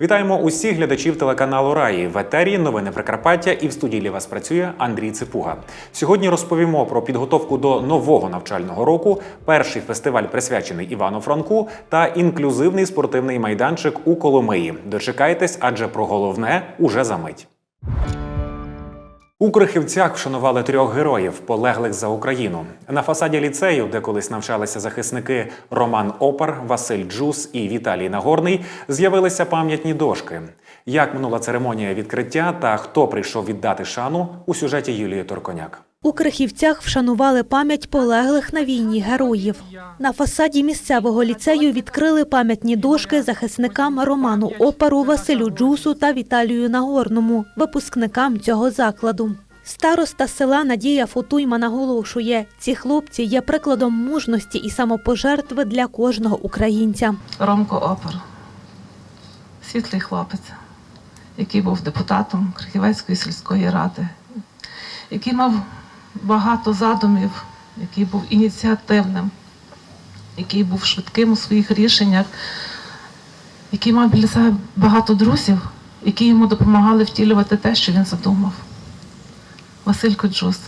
Вітаємо усіх глядачів телеканалу Раї в етері Новини Прикарпаття і в студії для вас працює Андрій Ципуга. Сьогодні розповімо про підготовку до нового навчального року, перший фестиваль присвячений Івану Франку та інклюзивний спортивний майданчик у Коломиї. Дочекайтесь, адже про головне уже за мить. У Крихівцях вшанували трьох героїв, полеглих за Україну. На фасаді ліцею, де колись навчалися захисники Роман Опар, Василь Джус і Віталій Нагорний, з'явилися пам'ятні дошки. Як минула церемонія відкриття та хто прийшов віддати шану у сюжеті Юлії Торконяк. У Крихівцях вшанували пам'ять полеглих на війні героїв. На фасаді місцевого ліцею відкрили пам'ятні дошки захисникам Роману Опару, Василю Джусу та Віталію Нагорному, випускникам цього закладу. Староста села Надія Фотуйма наголошує, ці хлопці є прикладом мужності і самопожертви для кожного українця. Ромко Опер, світлий хлопець, який був депутатом Крихівецької сільської ради, який мав багато задумів, який був ініціативним, який був швидким у своїх рішеннях, який мав біля себе багато друзів, які йому допомагали втілювати те, що він задумав. Василько Джус,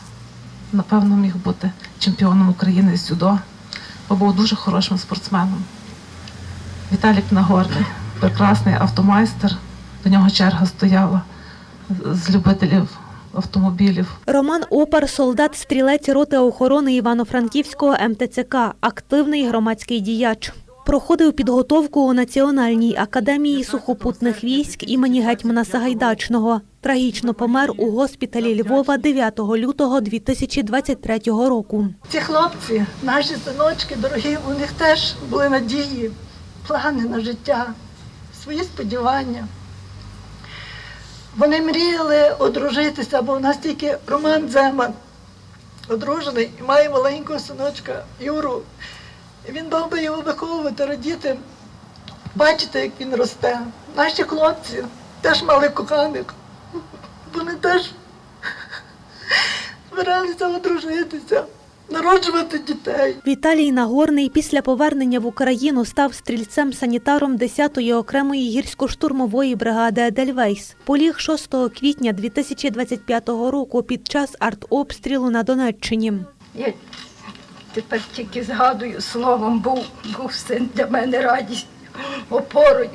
напевно, міг бути чемпіоном України з дзюдо, бо був дуже хорошим спортсменом. Віталік Нагорний, прекрасний автомайстер. До нього черга стояла з любителів автомобілів. Роман Опар – солдат-стрілець роти охорони Івано-Франківського МТЦК, активний громадський діяч. Проходив підготовку у Національній академії сухопутних військ імені гетьмана Сагайдачного. Трагічно помер у госпіталі Львова 9 лютого 2023 року. Ці хлопці, наші синочки дорогі, у них теж були надії, плани на життя, свої сподівання. Вони мріяли одружитися, бо у нас тільки Роман Земан одружений і має маленького синочка Юру. І він мав би його виховувати, радіти, бачити, як він росте. Наші хлопці теж мали коханих. Вони теж збиралися одружитися, народжувати дітей. Віталій Нагорний після повернення в Україну став стрільцем-санітаром 10-ї окремої гірсько-штурмової бригади «Едельвейс». Поліг 6 квітня 2025 року під час артобстрілу на Донеччині. Я тепер тільки згадую словом, був, був син для мене радість, опорою,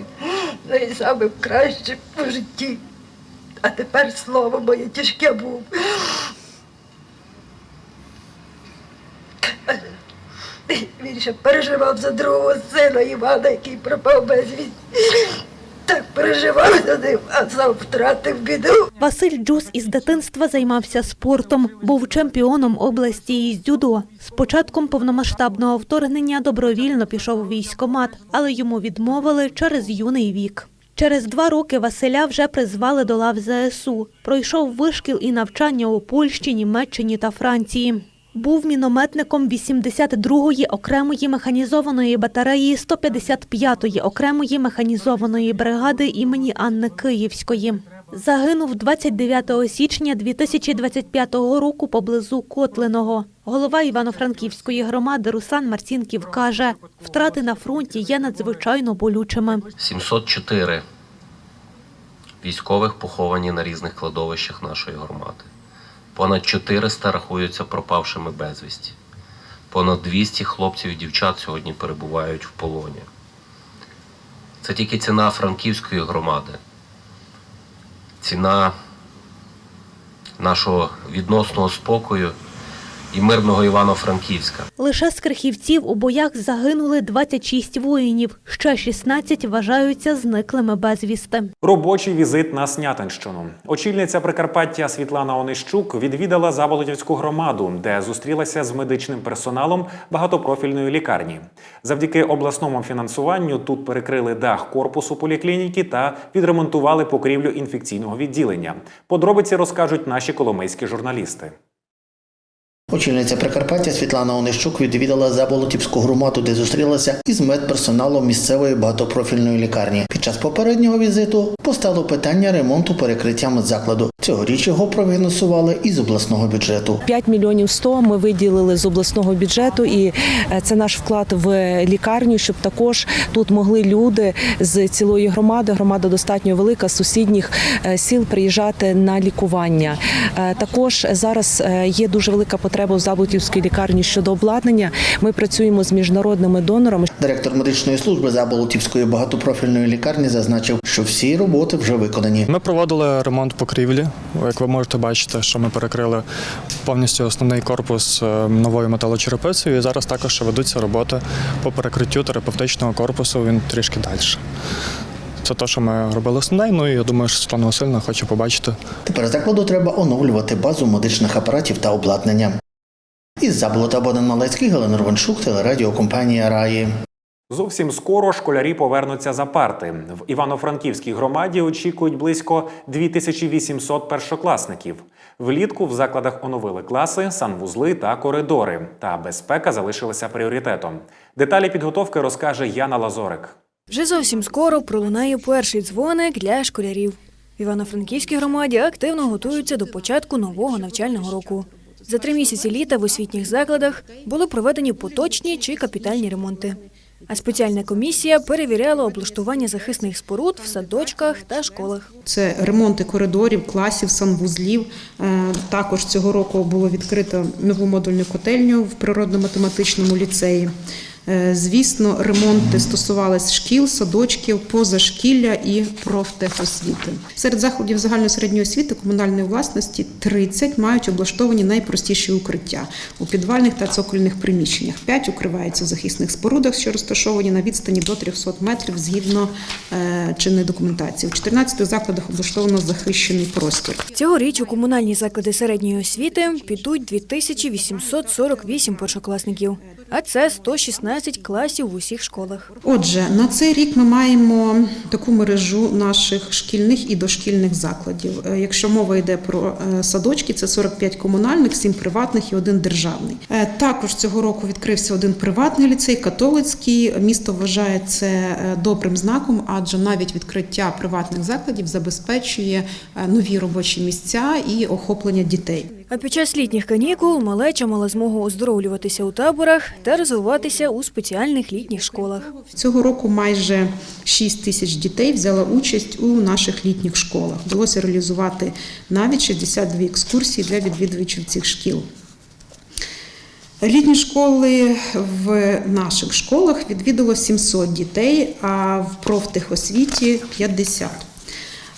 ну і саме краще в житті. А тепер слово моє тяжке був. Ще переживав за другого сина Івана, який пропав безвість. Так переживав за ним, а сам втратив біду. Василь Джус із дитинства займався спортом, був чемпіоном області із дзюдо. З початком повномасштабного вторгнення добровільно пішов у військкомат, але йому відмовили через юний вік. Через два роки Василя вже призвали до лав ЗСУ. Пройшов вишкіл і навчання у Польщі, Німеччині та Франції. Був мінометником 82-ї окремої механізованої батареї 155-ї окремої механізованої бригади імені Анни Київської. Загинув 29 січня 2025 року поблизу Котлиного. Голова Івано-Франківської громади Руслан Марцінків каже, втрати на фронті є надзвичайно болючими. 704 військових поховані на різних кладовищах нашої громади. Понад 400 рахуються пропавшими безвісті. Понад 200 хлопців і дівчат сьогодні перебувають в полоні. Це тільки ціна франківської громади, ціна нашого відносного спокою і мирного Івано-Франківська. Лише з крихівців у боях загинули 26 воїнів, ще 16 вважаються зниклими безвісти. Робочий візит на Снятинщину. Очільниця Прикарпаття Світлана Онищук відвідала Заболотівську громаду, де зустрілася з медичним персоналом багатопрофільної лікарні. Завдяки обласному фінансуванню тут перекрили дах корпусу поліклініки та відремонтували покрівлю інфекційного відділення. Подробиці розкажуть наші коломийські журналісти. Очільниця Прикарпаття Світлана Онищук відвідала Заболотівську громаду, де зустрілася із медперсоналом місцевої багатопрофільної лікарні. Під час попереднього візиту постало питання ремонту перекриття медзакладу. Цьогоріч його профінансували із обласного бюджету. 5 мільйонів 100 ми виділили з обласного бюджету, і е, це наш вклад в лікарню, щоб також тут могли люди з цілої громади. Громада достатньо велика сусідніх е, сіл приїжджати на лікування. Е, Також зараз є дуже велика потреба в Заблутівській лікарні щодо обладнання. Ми працюємо з міжнародними донорами. Директор медичної служби Заболотівської багатопрофільної лікарні зазначив, що всі роботи вже виконані. Ми проводили ремонт покрівлі. Як ви можете бачити, що ми перекрили повністю основний корпус е, новою металочерепицею. І зараз також ведуться роботи по перекриттю терапевтичного корпусу. Він трішки далі. Це те, що ми робили основне. Ну і я думаю, що Світлана Васильівна хоче побачити. Тепер закладу треба оновлювати базу медичних апаратів та обладнання. Із Заболота Богдан Малецький, Галина Рваншук, телерадіокомпанія Раї. Зовсім скоро школярі повернуться за парти. В Івано-Франківській громаді очікують близько 2800 першокласників. Влітку в закладах оновили класи, санвузли та коридори. Та безпека залишилася пріоритетом. Деталі підготовки розкаже Яна Лазорик. Вже зовсім скоро пролунає перший дзвоник для школярів. В Івано-Франківській громаді активно готуються до початку нового навчального року. За три місяці літа в освітніх закладах були проведені поточні чи капітальні ремонти. А спеціальна комісія перевіряла облаштування захисних споруд в садочках та школах. Це ремонти коридорів, класів, санвузлів. Е, Також цього року було відкрито нову модульну котельню в природно-математичному ліцеї. Е, Звісно, ремонти стосувалися шкіл, садочків, позашкілля і профтехосвіти. Серед закладів загальної середньої освіти комунальної власності 30 мають облаштовані найпростіші укриття у підвальних та цокольних приміщеннях. 5 укриваються в захисних спорудах, що розташовані на відстані до 300 метрів згідно е, чинної документації. У 14 закладах облаштовано захищений простір. Цьогоріч у комунальні заклади середньої освіти підуть 2848 першокласників, а це 116 класів в усіх школах. Отже, на цей рік ми маємо таку мережу наших шкільних і дошкільних закладів. Е, Якщо мова йде про е, садочки, це 45 комунальних, 7 приватних і один державний. Е, Також цього року відкрився один приватний ліцей, католицький. Місто вважає це добрим знаком, адже навіть відкриття приватних закладів забезпечує нові робочі місця і охоплення дітей. А під час літніх канікул малеча мала змогу оздоровлюватися у таборах та розвиватися у спеціальних літніх школах. Цього року майже 6 тисяч дітей взяла участь у наших літніх школах. Вдалося реалізувати навіть 62 екскурсії для відвідувачів цих шкіл. Літні школи в наших школах відвідало 700 дітей, а в профтехосвіті 50.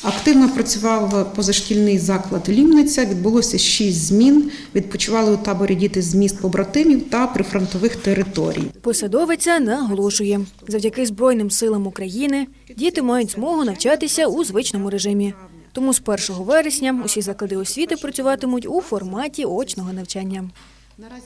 Активно працював позашкільний заклад Лімниця. Відбулося 6 змін. Відпочивали у таборі діти з міст побратимів та прифронтових територій. Посадовиця наголошує, завдяки Збройним силам України діти мають змогу навчатися у звичному режимі. Тому з 1 вересня усі заклади освіти працюватимуть у форматі очного навчання.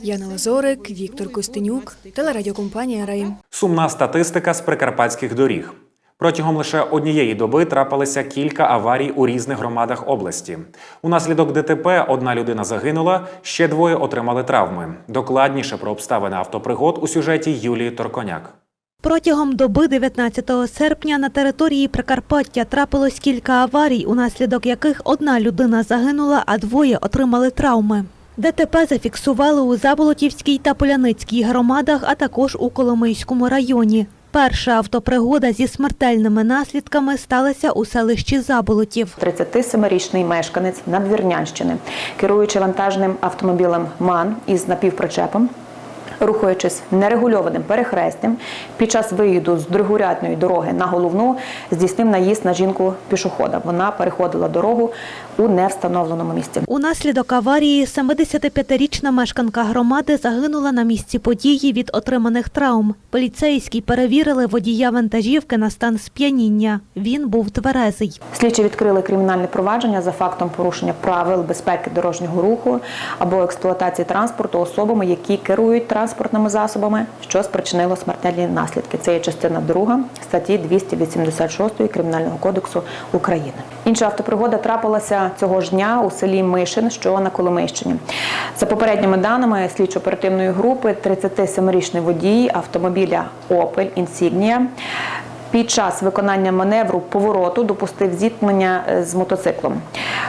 Яна Лазорик, Віктор Костенюк, телерадіокомпанія Рай. Сумна статистика з прикарпатських доріг. Протягом лише однієї доби трапилися кілька аварій у різних громадах області. Унаслідок ДТП одна людина загинула, ще двоє отримали травми. Докладніше про обставини автопригод у сюжеті Юлії Торконяк. Протягом доби 19 серпня на території Прикарпаття трапилось кілька аварій, унаслідок яких одна людина загинула, а двоє отримали травми. ДТП зафіксували у Заболотівській та Поляницькій громадах, а також у Коломийському районі. Перша автопригода зі смертельними наслідками сталася у селищі Заболотів. 37-річний мешканець Надвірнянщини, керуючи вантажним автомобілем МАН із напівпричепом, рухаючись нерегульованим перехрестям, під час виїзду з другорядної дороги на головну здійснив наїзд на жінку пішохода. Вона переходила дорогу у невстановленому місці. Унаслідок аварії 75-річна мешканка громади загинула на місці події від отриманих травм. Поліцейські перевірили водія вантажівки на стан сп'яніння. Він був тверезий. Слідчі відкрили кримінальне провадження за фактом порушення правил безпеки дорожнього руху або експлуатації транспорту особами, які керують транспортними засобами, що спричинило смертельні наслідки. Це є частина 2 статті 286 Кримінального кодексу України. Інша автопригода трапилася цього ж дня у селі Мишин, що на Коломийщині. За попередніми даними слідчо-оперативної групи, 37-річний водій автомобіля Opel Insignia під час виконання маневру повороту допустив зіткнення е, з мотоциклом.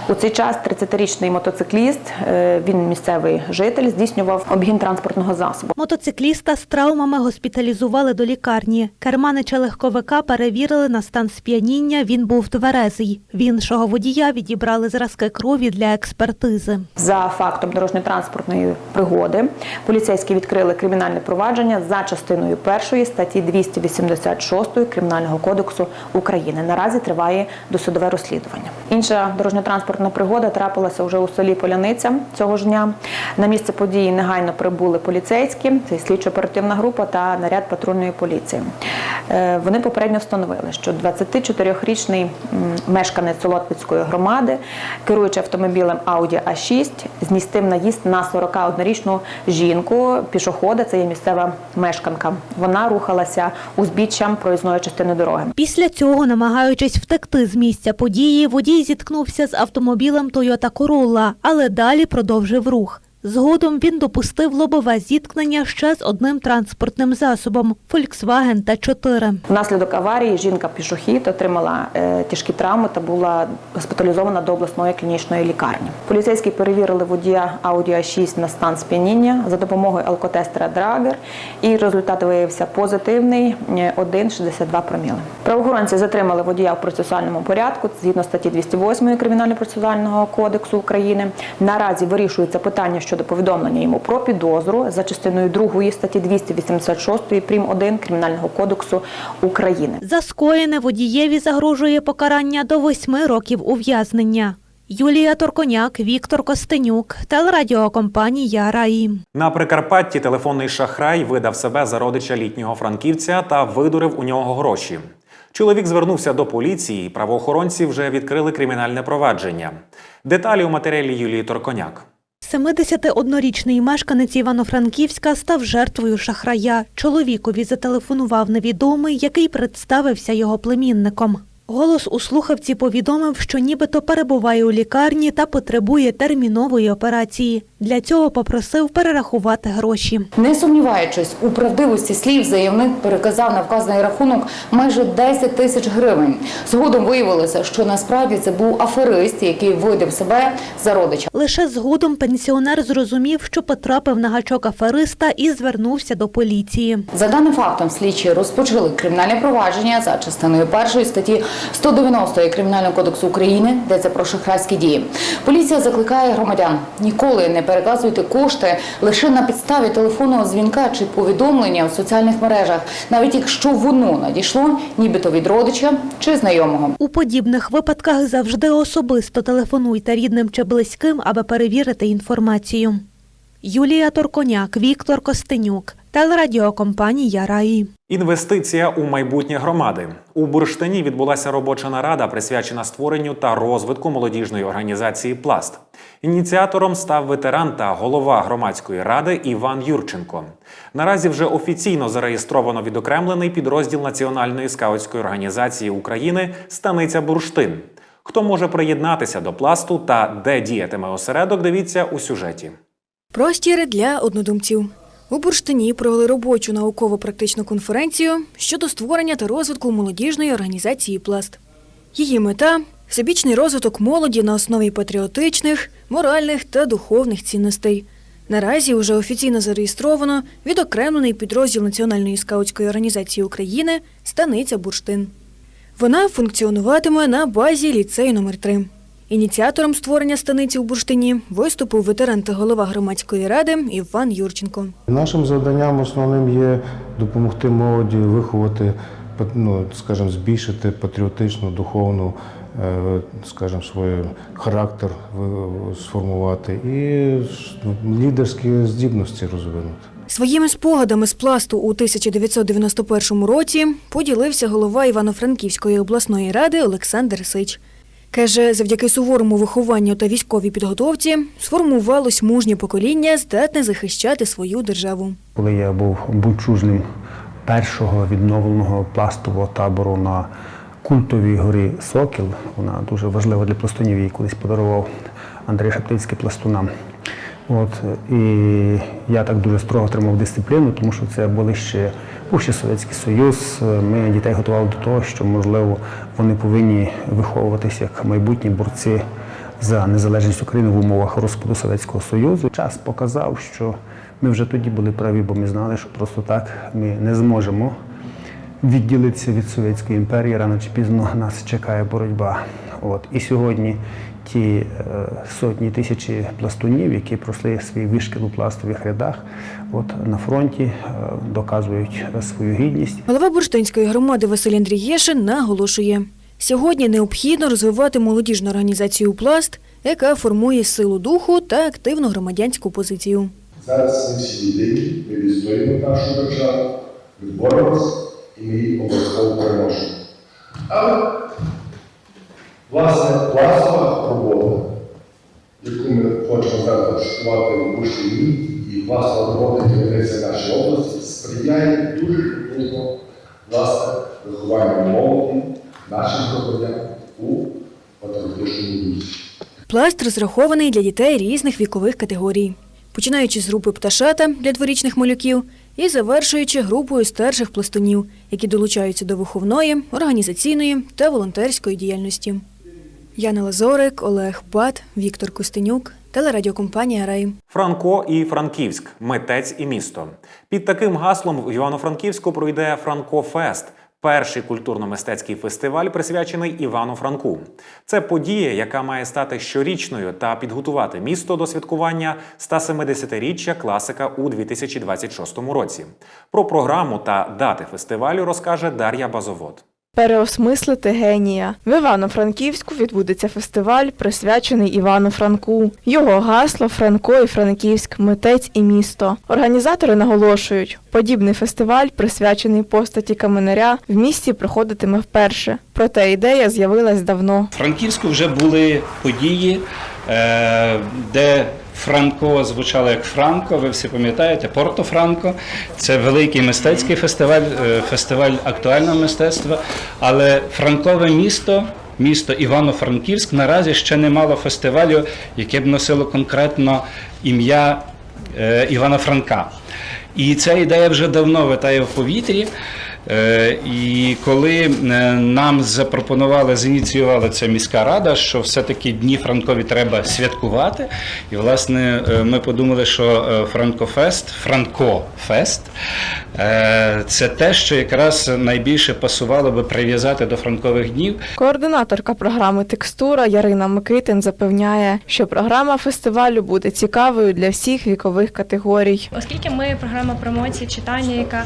У цей час 30-річний мотоцикліст, е, він місцевий житель, здійснював обгін транспортного засобу. Мотоцикліста з травмами госпіталізували до лікарні. Керманича легковика перевірили на стан сп'яніння. Він був тверезий. В іншого водія відібрали зразки крові для експертизи. За фактом дорожньо-транспортної пригоди поліцейські відкрили кримінальне провадження за частиною першої статті 286 Кримінального кодексу України. Наразі триває досудове розслідування. Інша дорожньо-транспортна пригода трапилася вже у селі Поляниця цього ж дня. На місце події негайно прибули поліцейські, це слідчо-оперативна група та наряд патрульної поліції. Е, Вони попередньо встановили, що 24-річний мешканець Солотвицької громади, керуючи автомобілем Audi A6, змістив наїзд на 41-річну жінку пішохода. Це є місцева мешканка. Вона рухалася узбіччям проїзної частини дороги. Після цього, намагаючись втекти з місця події, водій зіткнувся з автомобілем Toyota Corolla, але далі продовжив рух. Згодом він допустив лобове зіткнення ще з одним транспортним засобом Volkswagen T4. Внаслідок аварії жінка-пішохід отримала е, тяжкі травми та була госпіталізована до обласної клінічної лікарні. Поліцейські перевірили водія Audi A6 на стан сп'яніння за допомогою алкотестера Драгер, і результат виявився позитивний е, 1,62 проміли. Правоохоронці затримали водія в процесуальному порядку згідно статті 208 Кримінально-процесуального кодексу України. Наразі вирішується питання щодо повідомлення йому про підозру за частиною 2 статті 286 прим. 1 Кримінального кодексу України. За скоєне водієві загрожує покарання до восьми років ув'язнення. Юлія Торконяк, Віктор Костенюк, телерадіокомпанія Раї. На Прикарпатті телефонний шахрай видав себе за родича літнього франківця та видурив у нього гроші. Чоловік звернувся до поліції, правоохоронці вже відкрили кримінальне провадження. Деталі у матеріалі Юлії Торконяк. 71-річний мешканець Івано-Франківська став жертвою шахрая. Чоловікові зателефонував невідомий, який представився його племінником. Голос у слухавці повідомив, що нібито перебуває у лікарні та потребує термінової операції. Для цього попросив перерахувати гроші. Не сумніваючись у правдивості слів, заявник переказав на вказаний рахунок майже 10 тисяч гривень. Згодом виявилося, що насправді це був аферист, який видав себе за родича. Лише згодом пенсіонер зрозумів, що потрапив на гачок афериста і звернувся до поліції. За даним фактом, слідчі розпочали кримінальне провадження за частиною першої статті 190 Кримінального кодексу України, де це про шахрайські дії. Поліція закликає громадян ніколи не переказуйте кошти лише на підставі телефонного дзвінка чи повідомлення у соціальних мережах, навіть якщо воно надійшло, нібито від родича чи знайомого. У подібних випадках завжди особисто телефонуйте рідним чи близьким, аби перевірити інформацію. Юлія Торконяк, Віктор Костенюк, телерадіокомпанія Раї. Інвестиція у майбутнє громади у Бурштині відбулася робоча нарада, присвячена створенню та розвитку молодіжної організації Пласт. Ініціатором став ветеран та голова громадської ради Іван Юрченко. Наразі вже офіційно зареєстровано відокремлений підрозділ Національної скаутської організації України Станиця Бурштин. Хто може приєднатися до пласту та де діятиме осередок, дивіться у сюжеті. Простір для однодумців. У Бурштині провели робочу науково-практичну конференцію щодо створення та розвитку молодіжної організації Пласт. Її мета всебічний розвиток молоді на основі патріотичних, моральних та духовних цінностей. Наразі вже офіційно зареєстровано відокремлений підрозділ Національної скаутської організації України Станиця Бурштин. Вона функціонуватиме на базі ліцею номер 3 Ініціатором створення станиці у Бурштині виступив ветеран та голова громадської ради Іван Юрченко. Нашим завданням основним є допомогти молоді виховати, ну, скажімо, збільшити патріотичну, духовну, е, скажімо, свій характер сформувати і лідерські здібності розвинути. Своїми спогадами з пласту у 1991 році поділився голова Івано-Франківської обласної ради Олександр Сич. Каже, завдяки суворому вихованню та військовій підготовці сформувалось мужнє покоління, здатне захищати свою державу. Коли я був бучужним першого відновленого пластового табору на культовій горі Сокіл. Вона дуже важлива для пластунів, її колись подарував Андрій Шептицький пластунам. От, і я так дуже строго тримав дисципліну, тому що це були ще був Совєтський Союз. Ми дітей готували до того, що можливо вони повинні виховуватися як майбутні борці за незалежність України в умовах розпаду Совєтського Союзу. Час показав, що ми вже тоді були праві, бо ми знали, що просто так ми не зможемо відділитися від Совєтської імперії. Рано чи пізно нас чекає боротьба. От. І сьогодні ті е, сотні тисячі пластунів, які пройшли свій вишкіл у пластових рядах, от, на фронті е, доказують свою гідність. Голова бурштинської громади Василь Андрієшин наголошує, сьогодні необхідно розвивати молодіжну організацію «Пласт», яка формує силу духу та активну громадянську позицію. Зараз ми всі єдині, ми відстоюємо нашу державу, ми боремось і ми її обов'язково переможемо. Але, власне, пластова робота, яку ми хочемо зараз влаштувати в Бушині, і пластова робота керівниця нашої області, сприяє дуже потужно, власне, вихованню молоді, наших громадян у патріотичному дусі. Пласт розрахований для дітей різних вікових категорій, починаючи з групи пташата для дворічних малюків і завершуючи групою старших пластунів, які долучаються до виховної, організаційної та волонтерської діяльності. Яна Лазорик, Олег Пат, Віктор Костенюк, телерадіокомпанія Рай. Франко і Франківськ митець і місто. Під таким гаслом в Івано-Франківську пройде Франко Фест. Перший культурно-мистецький фестиваль присвячений Івану Франку. Це подія, яка має стати щорічною та підготувати місто до святкування 170-річчя класика у 2026 році. Про програму та дати фестивалю розкаже Дар'я Базовод. Переосмислити генія в Івано-Франківську відбудеться фестиваль, присвячений Івану Франку. Його гасло Франко і Франківськ, митець і місто. Організатори наголошують, подібний фестиваль, присвячений постаті каменаря, в місті проходитиме вперше. Проте ідея з'явилась давно. В Франківську вже були події, е, де Франко звучало як Франко, ви всі пам'ятаєте, Порто Франко. Це великий мистецький фестиваль, е, фестиваль актуального мистецтва. Але Франкове місто, місто Івано-Франківськ, наразі ще не мало фестивалю, яке б носило конкретно ім'я е, Івана Франка. І ця ідея вже давно витає в повітрі. Е, І коли е, нам запропонували, зініціювала ця міська рада, що все-таки дні Франкові треба святкувати. І власне е, ми подумали, що Франкофест, Франкофест це те, що якраз найбільше пасувало би прив'язати до франкових днів. Координаторка програми Текстура Ярина Микитин запевняє, що програма фестивалю буде цікавою для всіх вікових категорій. Оскільки ми програма промоції читання, яка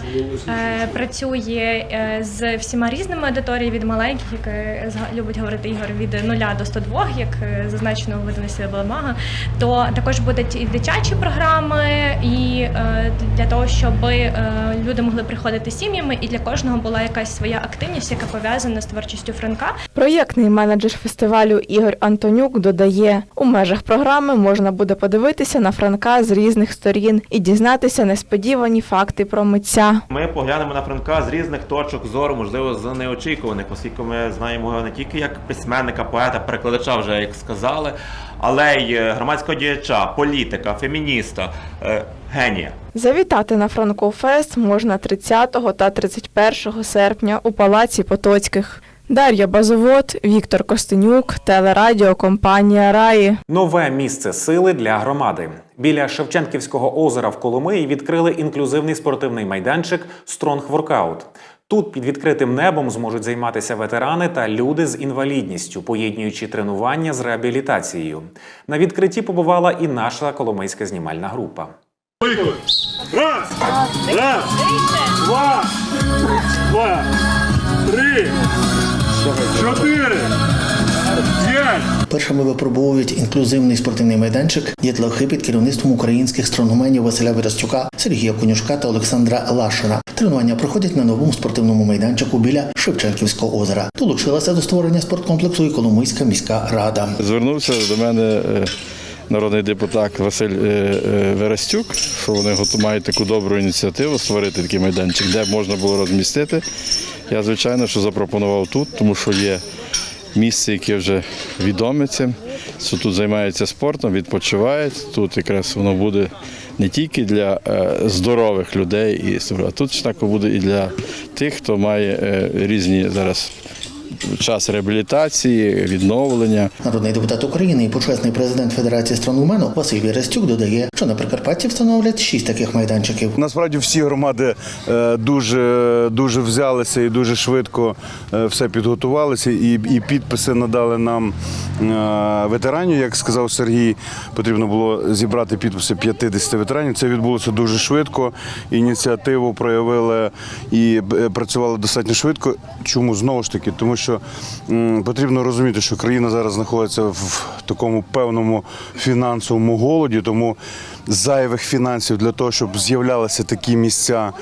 е, працює е, з всіма різними аудиторіями від маленьких, як е, любить говорити Ігор, від 0 до 102, як е, зазначено в видавництві Белемага, то також будуть і дитячі програми, і е, для того, щоб люди могли приходити сім'ями, і для кожного була якась своя активність, яка пов'язана з творчістю Франка. Проєктний менеджер фестивалю Ігор Антонюк додає, у межах програми можна буде подивитися на Франка з різних сторін і дізнатися несподівані факти про митця. Ми поглянемо на Франка з різних точок зору, можливо, з неочікуваних, оскільки ми знаємо його не тільки як письменника, поета, перекладача, вже як сказали, але й е, громадського діяча, політика, фемініста, е, генія. Завітати на Франкофест можна 30 та 31 серпня у Палаці Потоцьких. Дар'я Базовод, Віктор Костенюк, телерадіокомпанія Раї. Нове місце сили для громади. Біля Шевченківського озера в Коломиї відкрили інклюзивний спортивний майданчик Стронг Воркаут. Тут під відкритим небом зможуть займатися ветерани та люди з інвалідністю, поєднуючи тренування з реабілітацією. На відкритті побувала і наша коломийська знімальна група. Раз, раз, два, два, три, Першими випробовують інклюзивний спортивний майданчик дітлахи під керівництвом українських стронгменів Василя Вірастюка, Сергія Конюшка та Олександра Лашера. Тренування проходять на новому спортивному майданчику біля Шевченківського озера. Долучилася до створення спорткомплексу і Коломийська міська рада. Звернувся до мене е, народний депутат Василь е, е, Верестюк, що вони мають таку добру ініціативу створити такий майданчик, де можна було розмістити Я, звичайно, що запропонував тут, тому що є місце, яке вже відоме цим, тут займаються спортом, відпочивають. Тут якраз воно буде не тільки для е, здорових людей, а тут так буде і для тих, хто має е, різні зараз час реабілітації, відновлення. Народний депутат України і почесний президент Федерації странгумену Василь Вірастюк додає, що на Прикарпатті встановлять шість таких майданчиків. Насправді всі громади е, дуже, дуже взялися і дуже швидко е, все підготувалися, і, і підписи надали нам е, ветеранів. Як сказав Сергій, потрібно було зібрати підписи 50 ветеранів. Це відбулося дуже швидко. Ініціативу проявили і працювали достатньо швидко. Чому знову ж таки? Тому що м, потрібно розуміти, що країна зараз знаходиться в такому певному фінансовому голоді, тому зайвих фінансів для того, щоб з'являлися такі місця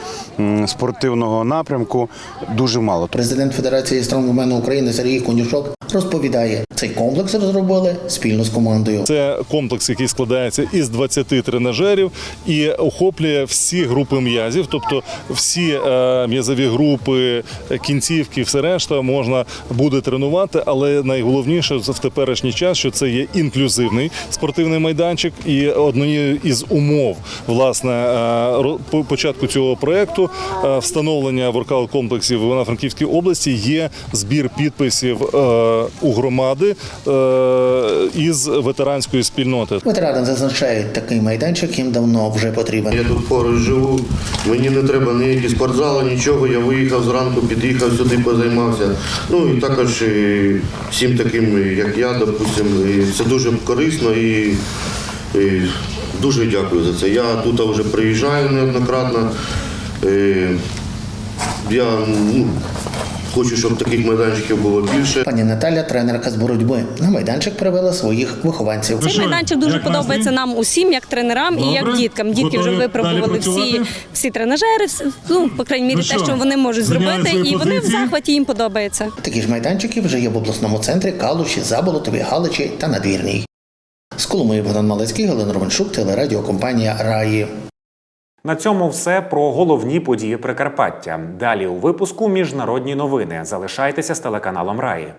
м, спортивного напрямку, дуже мало. Президент Федерації странгумену України Сергій Конюшок розповідає, цей комплекс розробили спільно з командою. Це комплекс, який складається із 20 тренажерів і охоплює всі групи м'язів, тобто всі е, м'язові групи, кінцівки, все решта можна буде тренувати. Але найголовніше в теперішній час, що це є інклюзивний спортивний майданчик, і однією із умов власне е, початку цього проекту е, встановлення воркаут комплексів в Івано-Франківській області є збір підписів у громади е, із ветеранської спільноти. Ветерани зазначають, такий майданчик їм давно вже потрібен. Я тут поруч живу, мені не треба ніякі спортзали, нічого. Я виїхав зранку, під'їхав сюди, позаймався. Ну і також і всім таким, як я, допустим, і це дуже корисно і, і дуже дякую за це. Я тут вже приїжджаю неоднократно. Я ну, хочу, щоб таких майданчиків було більше. Пані Наталя, тренерка з боротьби, на майданчик привела своїх вихованців. Цей майданчик дуже подобається нам усім, як тренерам і як діткам. Дітки вже випробували всі, всі тренажери, ну, по крайній мірі, Ну те, що, вони можуть зробити, і вони в захваті їм подобається. Такі ж майданчики вже є в обласному центрі Калуші, Заболотові, Галичі та Надвірній. З Коломиї Богдан Малецький, Галина Романчук, телерадіокомпанія Раї. На цьому все про головні події Прикарпаття. Далі у випуску міжнародні новини. Залишайтеся з телеканалом Раї.